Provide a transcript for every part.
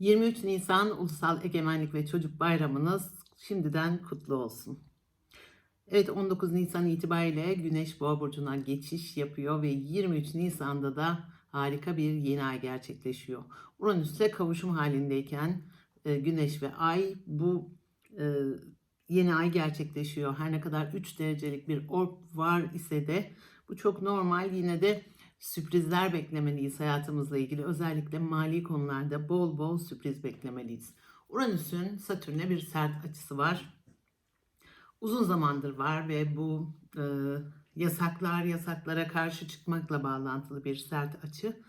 23 Nisan Ulusal Egemenlik ve Çocuk Bayramınız şimdiden kutlu olsun. Evet 19 Nisan itibariyle Güneş Boğa burcuna geçiş yapıyor ve 23 Nisan'da da harika bir yeni ay gerçekleşiyor. Uranüs'le kavuşum halindeyken e, Güneş ve Ay bu e, yeni ay gerçekleşiyor. Her ne kadar 3 derecelik bir orb var ise de bu çok normal. Yine de sürprizler beklemeliyiz hayatımızla ilgili. Özellikle mali konularda bol bol sürpriz beklemeliyiz. Uranüs'ün Satürn'e bir sert açısı var. Uzun zamandır var ve bu e, yasaklar, yasaklara karşı çıkmakla bağlantılı bir sert açı.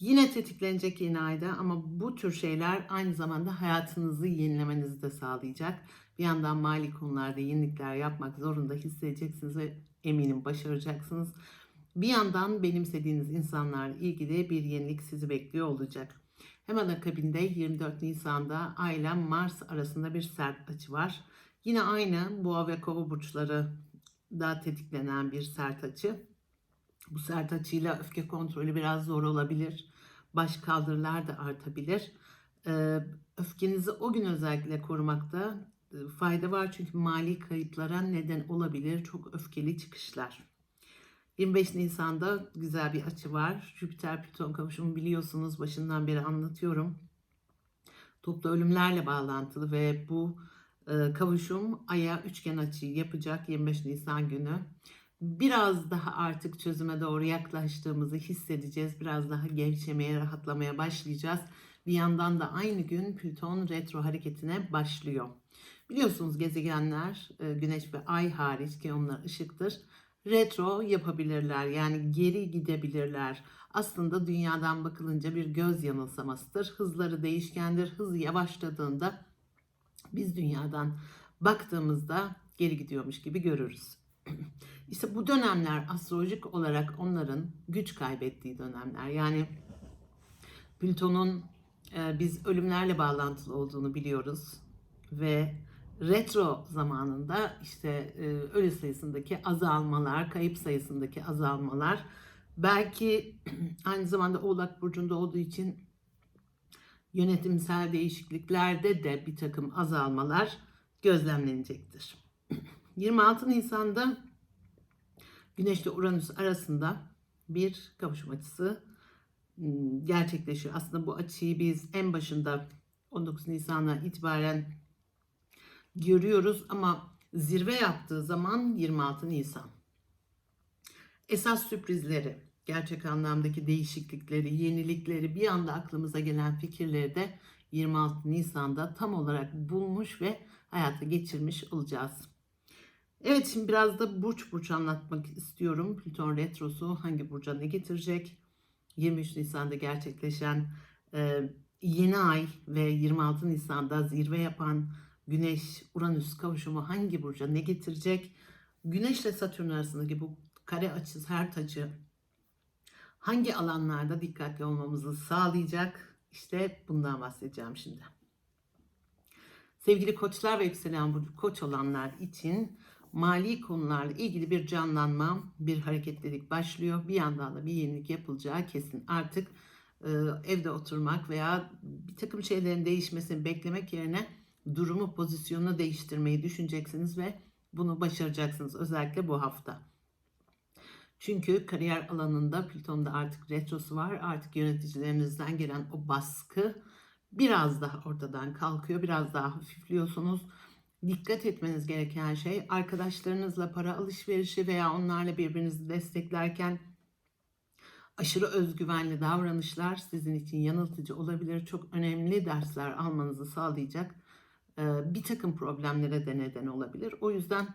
Yine tetiklenecek yeni ayda ama bu tür şeyler aynı zamanda hayatınızı yenilemenizi de sağlayacak. Bir yandan mali konularda yenilikler yapmak zorunda hissedeceksiniz ve eminim başaracaksınız. Bir yandan benimsediğiniz insanlarla ilgili bir yenilik sizi bekliyor olacak. Hemen akabinde 24 Nisan'da Ay ile Mars arasında bir sert açı var. Yine aynı Boğa ve Kova burçları da tetiklenen bir sert açı. Bu sert açıyla öfke kontrolü biraz zor olabilir. Baş kaldırılar da artabilir. Ee, öfkenizi o gün özellikle korumakta e, fayda var çünkü mali kayıplara neden olabilir çok öfkeli çıkışlar. 25 Nisan'da güzel bir açı var. Jüpiter Plüton kavuşumu biliyorsunuz başından beri anlatıyorum. Toplu ölümlerle bağlantılı ve bu e, kavuşum Ay'a üçgen açı yapacak 25 Nisan günü. Biraz daha artık çözüme doğru yaklaştığımızı hissedeceğiz. Biraz daha gevşemeye, rahatlamaya başlayacağız. Bir yandan da aynı gün Plüton retro hareketine başlıyor. Biliyorsunuz gezegenler e, Güneş ve Ay hariç ki onlar ışıktır retro yapabilirler. Yani geri gidebilirler. Aslında dünyadan bakılınca bir göz yanılsamasıdır. Hızları değişkendir. Hız yavaşladığında biz dünyadan baktığımızda geri gidiyormuş gibi görürüz. İşte bu dönemler astrolojik olarak onların güç kaybettiği dönemler. Yani Plüton'un e, biz ölümlerle bağlantılı olduğunu biliyoruz ve retro zamanında işte e, ölü sayısındaki azalmalar, kayıp sayısındaki azalmalar belki aynı zamanda Oğlak Burcu'nda olduğu için yönetimsel değişikliklerde de bir takım azalmalar gözlemlenecektir. 26 Nisan'da Güneş ile Uranüs arasında bir kavuşum açısı gerçekleşiyor. Aslında bu açıyı biz en başında 19 Nisan'a itibaren görüyoruz ama zirve yaptığı zaman 26 Nisan. Esas sürprizleri, gerçek anlamdaki değişiklikleri, yenilikleri, bir anda aklımıza gelen fikirleri de 26 Nisan'da tam olarak bulmuş ve hayata geçirmiş olacağız. Evet şimdi biraz da burç burç anlatmak istiyorum. Plüton retrosu hangi burca ne getirecek? 23 Nisan'da gerçekleşen e, yeni ay ve 26 Nisan'da zirve yapan Güneş Uranüs kavuşumu hangi burca ne getirecek? Güneş ile Satürn arasındaki bu kare açı, sert açı hangi alanlarda dikkatli olmamızı sağlayacak? İşte bundan bahsedeceğim şimdi. Sevgili koçlar ve yükselen burcu koç olanlar için mali konularla ilgili bir canlanma, bir hareketlilik başlıyor. Bir yandan da bir yenilik yapılacağı kesin. Artık e, evde oturmak veya bir takım şeylerin değişmesini beklemek yerine durumu, pozisyonu değiştirmeyi düşüneceksiniz ve bunu başaracaksınız özellikle bu hafta. Çünkü kariyer alanında Plüton'da artık retrosu var. Artık yöneticilerinizden gelen o baskı biraz daha ortadan kalkıyor. Biraz daha hafifliyorsunuz. Dikkat etmeniz gereken şey arkadaşlarınızla para alışverişi veya onlarla birbirinizi desteklerken aşırı özgüvenli davranışlar sizin için yanıltıcı olabilir. Çok önemli dersler almanızı sağlayacak bir takım problemlere de neden olabilir. O yüzden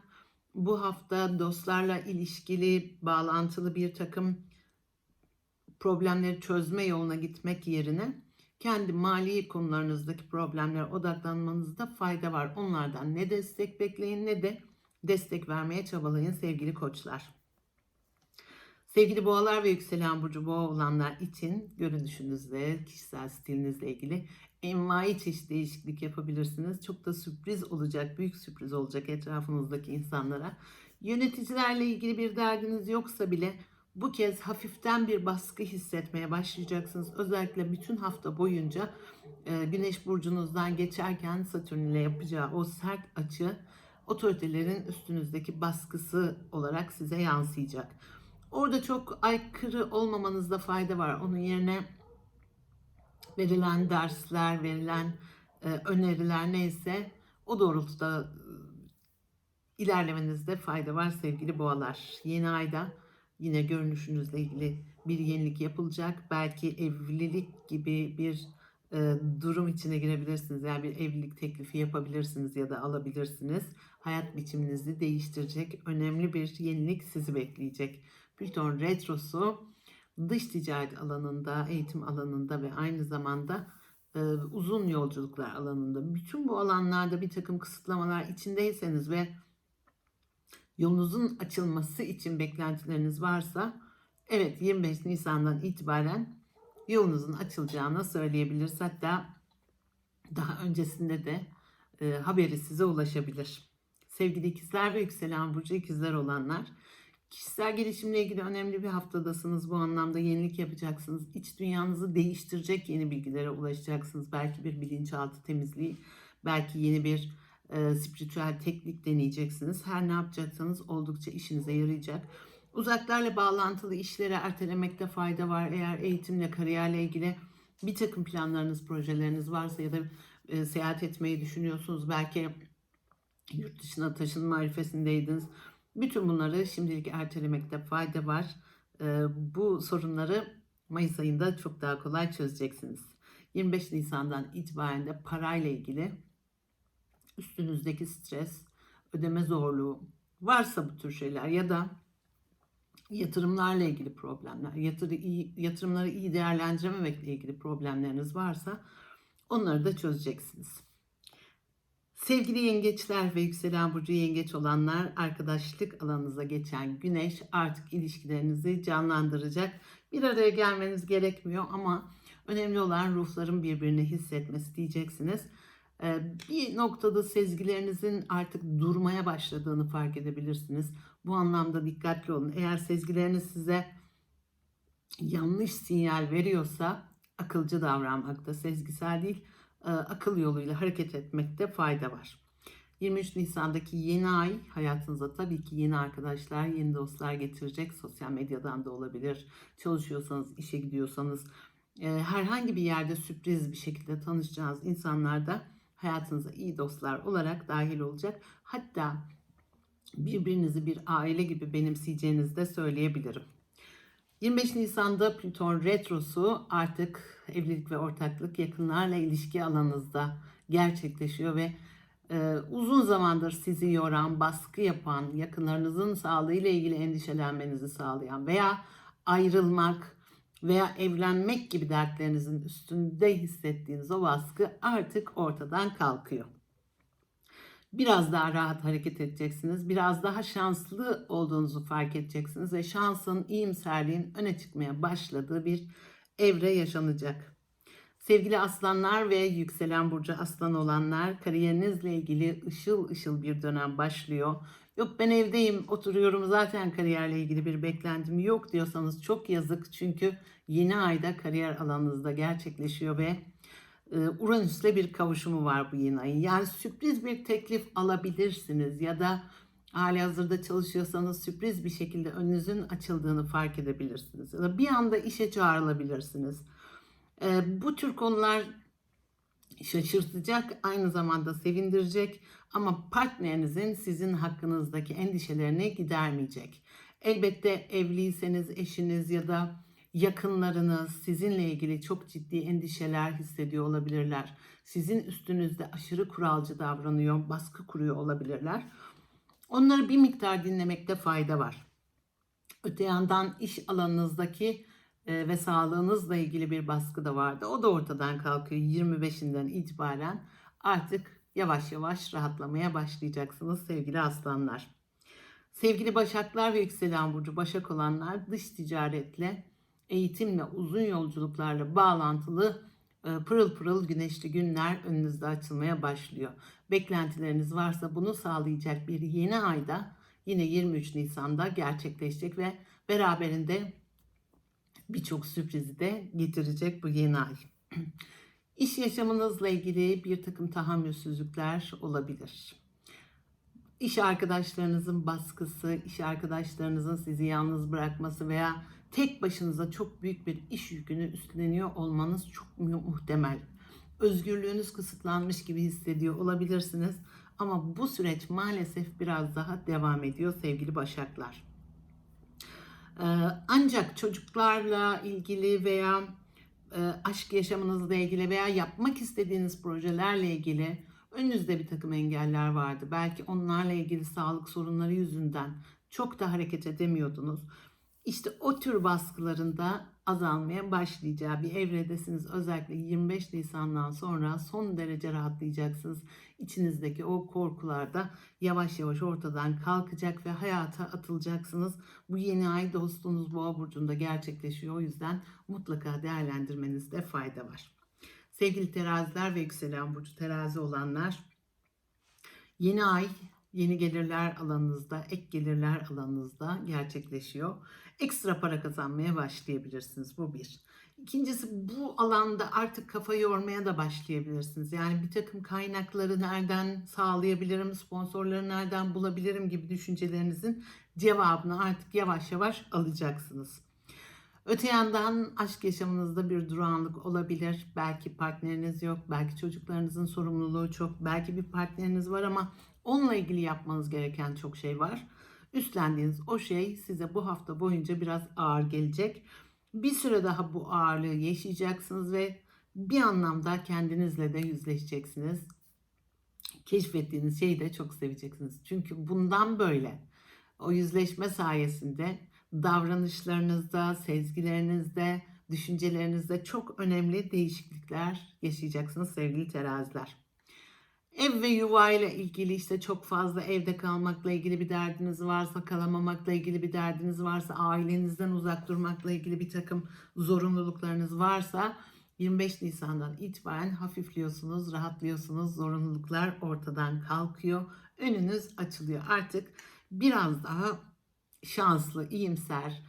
bu hafta dostlarla ilişkili, bağlantılı bir takım problemleri çözme yoluna gitmek yerine kendi mali konularınızdaki problemlere odaklanmanızda fayda var. Onlardan ne destek bekleyin ne de destek vermeye çabalayın sevgili koçlar. Sevgili boğalar ve yükselen burcu boğa olanlar için görünüşünüzle, kişisel stilinizle ilgili envai çeşit değişiklik yapabilirsiniz. Çok da sürpriz olacak, büyük sürpriz olacak etrafınızdaki insanlara. Yöneticilerle ilgili bir derdiniz yoksa bile Bu kez hafiften bir baskı hissetmeye başlayacaksınız. Özellikle bütün hafta boyunca e, Güneş burcunuzdan geçerken Satürn ile yapacağı o sert açı otoritelerin üstünüzdeki baskısı olarak size yansıyacak. Orada çok aykırı olmamanızda fayda var. Onun yerine verilen dersler, verilen e, öneriler neyse o doğrultuda e, ilerlemenizde fayda var sevgili boğalar. Yeni ayda yine görünüşünüzle ilgili bir yenilik yapılacak. Belki evlilik gibi bir e, durum içine girebilirsiniz. Yani bir evlilik teklifi yapabilirsiniz ya da alabilirsiniz. Hayat biçiminizi değiştirecek önemli bir yenilik sizi bekleyecek. Plüton retrosu dış ticaret alanında, eğitim alanında ve aynı zamanda e, uzun yolculuklar alanında bütün bu alanlarda bir takım kısıtlamalar içindeyseniz ve yolunuzun açılması için beklentileriniz varsa evet 25 Nisan'dan itibaren yolunuzun açılacağını söyleyebiliriz. Hatta daha öncesinde de e, haberi size ulaşabilir. Sevgili ikizler ve yükselen burcu ikizler olanlar kişisel gelişimle ilgili önemli bir haftadasınız. Bu anlamda yenilik yapacaksınız. İç dünyanızı değiştirecek yeni bilgilere ulaşacaksınız. Belki bir bilinçaltı temizliği, belki yeni bir e, spiritüel teknik deneyeceksiniz. Her ne yapacaksanız oldukça işinize yarayacak. Uzaklarla bağlantılı işleri ertelemekte fayda var. Eğer eğitimle, kariyerle ilgili bir takım planlarınız, projeleriniz varsa ya da e, seyahat etmeyi düşünüyorsunuz. Belki yurt dışına taşınma arifesindeydiniz. Bütün bunları şimdilik ertelemekte fayda var. E, bu sorunları Mayıs ayında çok daha kolay çözeceksiniz. 25 Nisan'dan itibaren de parayla ilgili üstünüzdeki stres, ödeme zorluğu varsa bu tür şeyler ya da yatırımlarla ilgili problemler, yatırı iyi, yatırımları iyi değerlendirememekle ilgili problemleriniz varsa onları da çözeceksiniz. Sevgili yengeçler ve yükselen burcu yengeç olanlar arkadaşlık alanınıza geçen güneş artık ilişkilerinizi canlandıracak. Bir araya gelmeniz gerekmiyor ama önemli olan ruhların birbirini hissetmesi diyeceksiniz. Ee, bir noktada sezgilerinizin artık durmaya başladığını fark edebilirsiniz. Bu anlamda dikkatli olun. Eğer sezgileriniz size yanlış sinyal veriyorsa akılcı davranmakta, sezgisel değil, akıl yoluyla hareket etmekte fayda var. 23 Nisan'daki yeni ay hayatınıza tabii ki yeni arkadaşlar, yeni dostlar getirecek. Sosyal medyadan da olabilir. Çalışıyorsanız, işe gidiyorsanız, e, herhangi bir yerde sürpriz bir şekilde tanışacağınız insanlar da hayatınıza iyi dostlar olarak dahil olacak. Hatta birbirinizi bir aile gibi benimseyeceğinizi de söyleyebilirim. 25 Nisan'da Plüton retrosu artık evlilik ve ortaklık yakınlarla ilişki alanınızda gerçekleşiyor ve e, uzun zamandır sizi yoran, baskı yapan, yakınlarınızın sağlığıyla ilgili endişelenmenizi sağlayan veya ayrılmak veya evlenmek gibi dertlerinizin üstünde hissettiğiniz o baskı artık ortadan kalkıyor. Biraz daha rahat hareket edeceksiniz. Biraz daha şanslı olduğunuzu fark edeceksiniz ve şansın, iyimserliğin öne çıkmaya başladığı bir evre yaşanacak. Sevgili aslanlar ve yükselen burcu aslan olanlar kariyerinizle ilgili ışıl ışıl bir dönem başlıyor. Yok ben evdeyim, oturuyorum zaten kariyerle ilgili bir beklentim yok diyorsanız çok yazık. Çünkü yeni ayda kariyer alanınızda gerçekleşiyor ve Uranüs'le bir kavuşumu var bu yeni ayın. Yani sürpriz bir teklif alabilirsiniz ya da hali hazırda çalışıyorsanız sürpriz bir şekilde önünüzün açıldığını fark edebilirsiniz. Ya da bir anda işe çağrılabilirsiniz. E, bu tür konular şaşırtacak, aynı zamanda sevindirecek ama partnerinizin sizin hakkınızdaki endişelerini gidermeyecek. Elbette evliyseniz eşiniz ya da yakınlarınız sizinle ilgili çok ciddi endişeler hissediyor olabilirler. Sizin üstünüzde aşırı kuralcı davranıyor, baskı kuruyor olabilirler. Onları bir miktar dinlemekte fayda var. Öte yandan iş alanınızdaki e, ve sağlığınızla ilgili bir baskı da vardı. O da ortadan kalkıyor 25'inden itibaren. Artık yavaş yavaş rahatlamaya başlayacaksınız sevgili aslanlar. Sevgili Başaklar ve yükselen burcu Başak olanlar dış ticaretle, eğitimle, uzun yolculuklarla bağlantılı e, pırıl pırıl güneşli günler önünüzde açılmaya başlıyor. Beklentileriniz varsa bunu sağlayacak bir yeni ayda yine 23 Nisan'da gerçekleşecek ve Beraberinde birçok sürprizi de getirecek bu yeni ay. İş yaşamınızla ilgili bir takım tahammülsüzlükler olabilir. İş arkadaşlarınızın baskısı, iş arkadaşlarınızın sizi yalnız bırakması veya tek başınıza çok büyük bir iş yükünü üstleniyor olmanız çok mu- muhtemel. Özgürlüğünüz kısıtlanmış gibi hissediyor olabilirsiniz ama bu süreç maalesef biraz daha devam ediyor sevgili Başaklar. Ee, Ancak çocuklarla ilgili veya e, aşk yaşamınızla ilgili veya yapmak istediğiniz projelerle ilgili önünüzde bir takım engeller vardı. Belki onlarla ilgili sağlık sorunları yüzünden çok da hareket edemiyordunuz. İşte o tür baskılarında azalmaya başlayacağı bir evredesiniz. Özellikle 25 Nisan'dan sonra son derece rahatlayacaksınız. İçinizdeki o korkular da yavaş yavaş ortadan kalkacak ve hayata atılacaksınız. Bu yeni ay dostunuz Boğa burcunda gerçekleşiyor. O yüzden mutlaka değerlendirmenizde fayda var. Sevgili teraziler ve yükselen burcu terazi olanlar yeni ay yeni gelirler alanınızda, ek gelirler alanınızda gerçekleşiyor. Ekstra para kazanmaya başlayabilirsiniz. Bu bir. İkincisi bu alanda artık kafa yormaya da başlayabilirsiniz. Yani bir takım kaynakları nereden sağlayabilirim, sponsorları nereden bulabilirim gibi düşüncelerinizin cevabını artık yavaş yavaş alacaksınız. Öte yandan aşk yaşamınızda bir durağanlık olabilir. Belki partneriniz yok, belki çocuklarınızın sorumluluğu çok, belki bir partneriniz var ama onunla ilgili yapmanız gereken çok şey var. Üstlendiğiniz o şey size bu hafta boyunca biraz ağır gelecek. Bir süre daha bu ağırlığı yaşayacaksınız ve bir anlamda kendinizle de yüzleşeceksiniz. Keşfettiğiniz şeyi de çok seveceksiniz. Çünkü bundan böyle o yüzleşme sayesinde davranışlarınızda, sezgilerinizde, düşüncelerinizde çok önemli değişiklikler yaşayacaksınız sevgili teraziler. Ev ve yuva ile ilgili işte çok fazla evde kalmakla ilgili bir derdiniz varsa, kalamamakla ilgili bir derdiniz varsa, ailenizden uzak durmakla ilgili bir takım zorunluluklarınız varsa 25 Nisan'dan itibaren hafifliyorsunuz, rahatlıyorsunuz, zorunluluklar ortadan kalkıyor, önünüz açılıyor. Artık biraz daha şanslı, iyimser,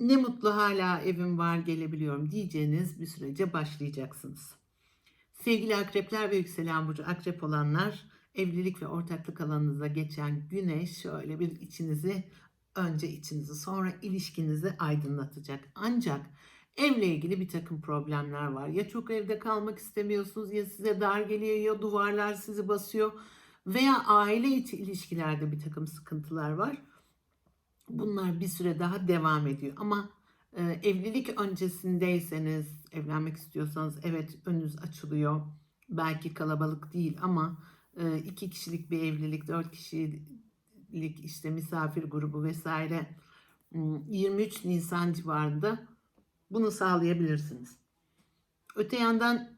ne mutlu hala evim var gelebiliyorum diyeceğiniz bir sürece başlayacaksınız. Sevgili akrepler ve yükselen burcu akrep olanlar evlilik ve ortaklık alanınıza geçen güneş şöyle bir içinizi önce içinizi sonra ilişkinizi aydınlatacak. Ancak evle ilgili bir takım problemler var. Ya çok evde kalmak istemiyorsunuz ya size dar geliyor ya duvarlar sizi basıyor veya aile içi ilişkilerde bir takım sıkıntılar var. Bunlar bir süre daha devam ediyor ama e, evlilik öncesindeyseniz, evlenmek istiyorsanız evet önünüz açılıyor. Belki kalabalık değil ama e, iki kişilik bir evlilik, dört kişilik işte misafir grubu vesaire m, 23 Nisan civarında bunu sağlayabilirsiniz. Öte yandan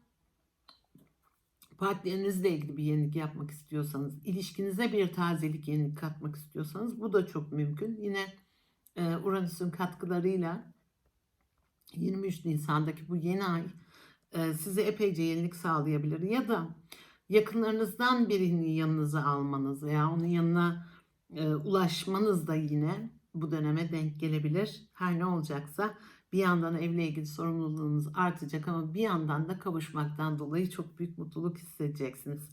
partnerinizle ilgili bir yenilik yapmak istiyorsanız, ilişkinize bir tazelik, yenilik katmak istiyorsanız bu da çok mümkün. Yine e, Uranüs'ün katkılarıyla 23 Nisan'daki bu yeni ay e, size epeyce yenilik sağlayabilir. Ya da yakınlarınızdan birini yanınıza almanız veya onun yanına e, ulaşmanız da yine bu döneme denk gelebilir. Her ne olacaksa bir yandan evle ilgili sorumluluğunuz artacak ama bir yandan da kavuşmaktan dolayı çok büyük mutluluk hissedeceksiniz.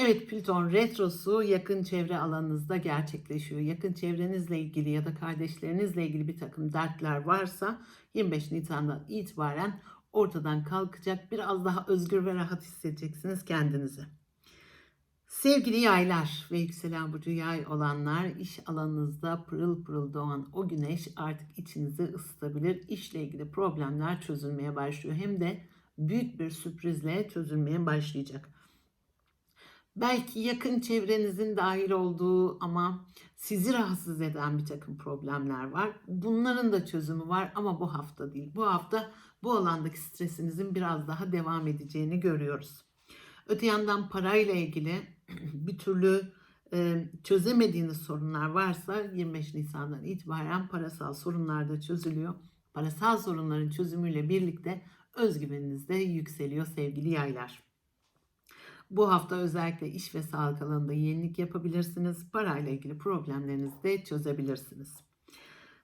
Evet Plüton retrosu yakın çevre alanınızda gerçekleşiyor. Yakın çevrenizle ilgili ya da kardeşlerinizle ilgili bir takım dertler varsa 25 Nisan'dan itibaren ortadan kalkacak. Biraz daha özgür ve rahat hissedeceksiniz kendinizi. Sevgili yaylar ve yükselen burcu yay olanlar iş alanınızda pırıl pırıl doğan o güneş artık içinizi ısıtabilir. İşle ilgili problemler çözülmeye başlıyor. Hem de büyük bir sürprizle çözülmeye başlayacak. Belki yakın çevrenizin dahil olduğu ama sizi rahatsız eden bir takım problemler var. Bunların da çözümü var ama bu hafta değil. Bu hafta bu alandaki stresinizin biraz daha devam edeceğini görüyoruz. Öte yandan parayla ilgili bir türlü e, çözemediğiniz sorunlar varsa 25 Nisan'dan itibaren parasal sorunlar da çözülüyor. Parasal sorunların çözümüyle birlikte özgüveniniz de yükseliyor sevgili yaylar. Bu hafta özellikle iş ve sağlık alanında yenilik yapabilirsiniz. Parayla ilgili problemlerinizi de çözebilirsiniz.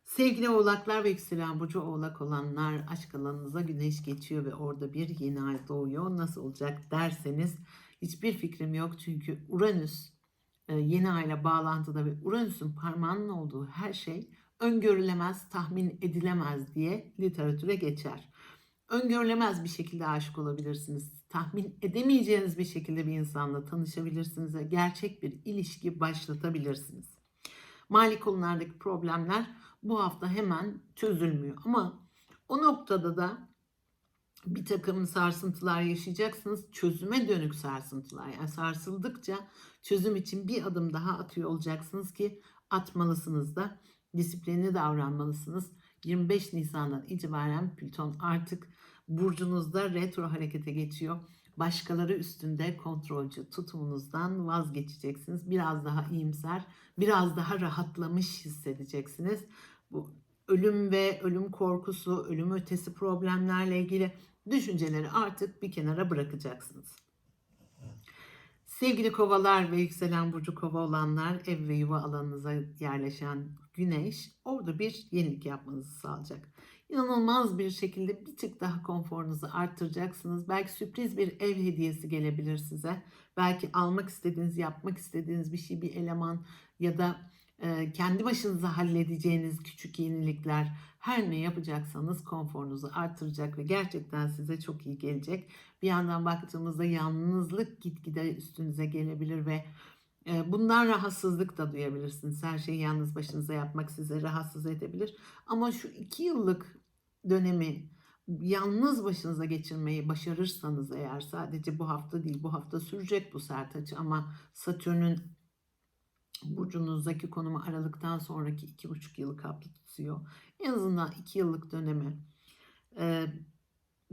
Sevgili oğlaklar ve yükselen burcu oğlak olanlar aşk alanınıza güneş geçiyor ve orada bir yeni ay doğuyor. Nasıl olacak derseniz hiçbir fikrim yok. Çünkü Uranüs e, yeni ayla bağlantıda ve Uranüs'ün parmağının olduğu her şey öngörülemez, tahmin edilemez diye literatüre geçer. Öngörülemez bir şekilde aşık olabilirsiniz. Tahmin edemeyeceğiniz bir şekilde bir insanla tanışabilirsiniz ve gerçek bir ilişki başlatabilirsiniz. Mali konulardaki problemler bu hafta hemen çözülmüyor. Ama o noktada da bir takım sarsıntılar yaşayacaksınız. Çözüme dönük sarsıntılar. Yani sarsıldıkça çözüm için bir adım daha atıyor olacaksınız ki atmalısınız da disiplinli davranmalısınız. 25 Nisan'dan itibaren Plüton artık burcunuzda retro harekete geçiyor. Başkaları üstünde kontrolcü tutumunuzdan vazgeçeceksiniz. Biraz daha iyimser, biraz daha rahatlamış hissedeceksiniz. Bu ölüm ve ölüm korkusu, ölüm ötesi problemlerle ilgili düşünceleri artık bir kenara bırakacaksınız. Sevgili kovalar ve yükselen burcu kova olanlar ev ve yuva alanınıza yerleşen güneş orada bir yenilik yapmanızı sağlayacak. İnanılmaz bir şekilde bir tık daha konforunuzu arttıracaksınız. Belki sürpriz bir ev hediyesi gelebilir size. Belki almak istediğiniz, yapmak istediğiniz bir şey, bir eleman ya da e, kendi başınıza halledeceğiniz küçük yenilikler her ne yapacaksanız konforunuzu artıracak ve gerçekten size çok iyi gelecek. Bir yandan baktığımızda yalnızlık gitgide üstünüze gelebilir ve bundan rahatsızlık da duyabilirsiniz. Her şeyi yalnız başınıza yapmak sizi rahatsız edebilir. Ama şu iki yıllık dönemi yalnız başınıza geçirmeyi başarırsanız eğer sadece bu hafta değil bu hafta sürecek bu sert açı ama Satürn'ün burcunuzdaki konumu Aralık'tan sonraki iki buçuk yılı kapsıyor. En azından iki yıllık dönemi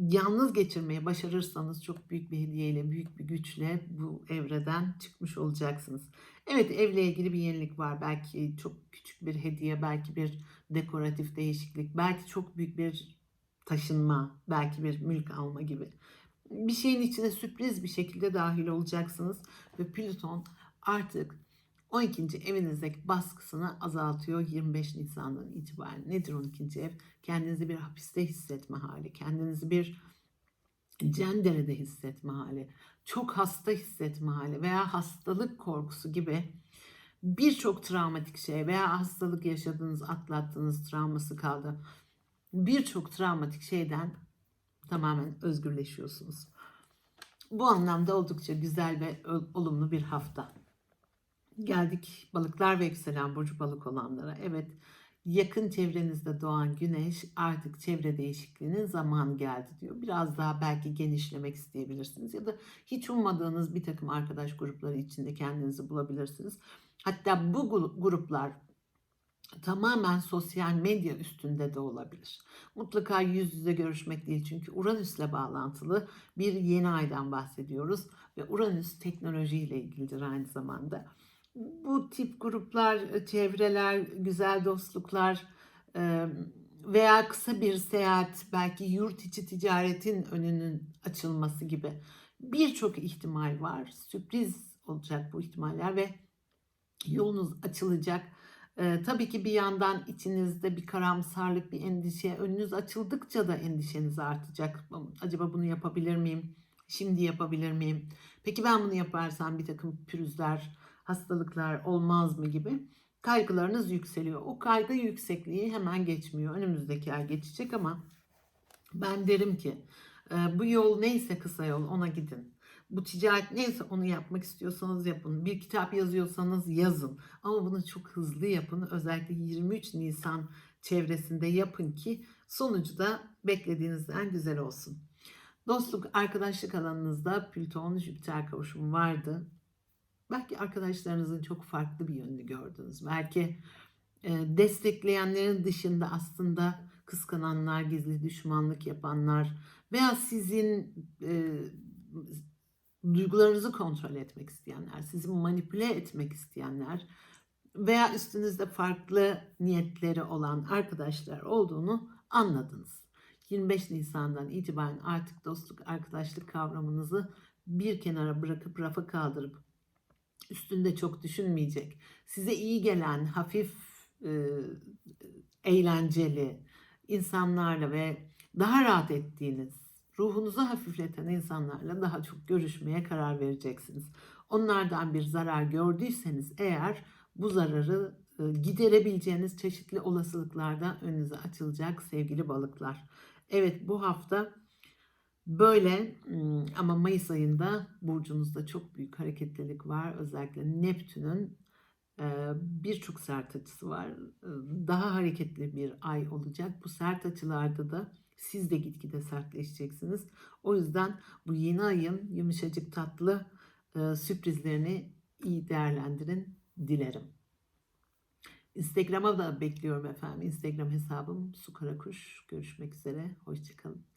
yalnız geçirmeyi başarırsanız çok büyük bir hediyeyle, büyük bir güçle bu evreden çıkmış olacaksınız. Evet evle ilgili bir yenilik var. Belki çok küçük bir hediye, belki bir dekoratif değişiklik, belki çok büyük bir taşınma, belki bir mülk alma gibi. Bir şeyin içine sürpriz bir şekilde dahil olacaksınız ve Plüton artık 12. evinizdeki baskısını azaltıyor 25 Nisan'dan itibaren. Nedir 12. ev? Kendinizi bir hapiste hissetme hali, kendinizi bir cenderede hissetme hali, çok hasta hissetme hali veya hastalık korkusu gibi birçok travmatik şey veya hastalık yaşadığınız, atlattığınız travması kaldı. Birçok travmatik şeyden tamamen özgürleşiyorsunuz. Bu anlamda oldukça güzel ve olumlu bir hafta. Geldik balıklar ve yükselen burcu balık olanlara. Evet yakın çevrenizde doğan güneş artık çevre değişikliğinin zamanı geldi diyor. Biraz daha belki genişlemek isteyebilirsiniz ya da hiç ummadığınız bir takım arkadaş grupları içinde kendinizi bulabilirsiniz. Hatta bu gruplar tamamen sosyal medya üstünde de olabilir. Mutlaka yüz yüze görüşmek değil çünkü Uranüs'le bağlantılı bir yeni aydan bahsediyoruz ve Uranüs teknolojiyle ilgilidir aynı zamanda bu tip gruplar, e, çevreler, güzel dostluklar e, veya kısa bir seyahat, belki yurt içi ticaretin önünün açılması gibi birçok ihtimal var. Sürpriz olacak bu ihtimaller ve yolunuz açılacak. Ee, tabii ki bir yandan içinizde bir karamsarlık, bir endişe, önünüz açıldıkça da endişeniz artacak. Acaba bunu yapabilir miyim? Şimdi yapabilir miyim? Peki ben bunu yaparsam bir takım pürüzler, hastalıklar olmaz mı gibi kaygılarınız yükseliyor. O kaygı yüksekliği hemen geçmiyor. Önümüzdeki ay geçecek ama ben derim ki e, bu yol neyse kısa yol ona gidin. Bu ticaret neyse onu yapmak istiyorsanız yapın. Bir kitap yazıyorsanız yazın. Ama bunu çok hızlı yapın. Özellikle 23 Nisan çevresinde yapın ki sonucu da beklediğinizden güzel olsun. Dostluk, arkadaşlık alanınızda Plüton Jüpiter kavuşumu vardı. Belki arkadaşlarınızın çok farklı bir yönünü gördünüz. Belki e, destekleyenlerin dışında aslında kıskananlar, gizli düşmanlık yapanlar veya sizin e, duygularınızı kontrol etmek isteyenler, sizi manipüle etmek isteyenler veya üstünüzde farklı niyetleri olan arkadaşlar olduğunu anladınız. 25 Nisan'dan itibaren artık dostluk, arkadaşlık kavramınızı bir kenara bırakıp rafa kaldırıp üstünde çok düşünmeyecek. Size iyi gelen, hafif e, eğlenceli insanlarla ve daha rahat ettiğiniz, ruhunuzu hafifleten insanlarla daha çok görüşmeye karar vereceksiniz. Onlardan bir zarar gördüyseniz eğer bu zararı e, giderebileceğiniz çeşitli olasılıklarda önünüze açılacak sevgili balıklar. Evet bu hafta böyle ama Mayıs ayında burcunuzda çok büyük hareketlilik var. Özellikle Neptün'ün birçok sert açısı var. Daha hareketli bir ay olacak. Bu sert açılarda da siz de gitgide sertleşeceksiniz. O yüzden bu yeni ayın yumuşacık tatlı sürprizlerini iyi değerlendirin dilerim. Instagram'a da bekliyorum efendim. Instagram hesabım Su Karakuş. Görüşmek üzere. Hoşçakalın.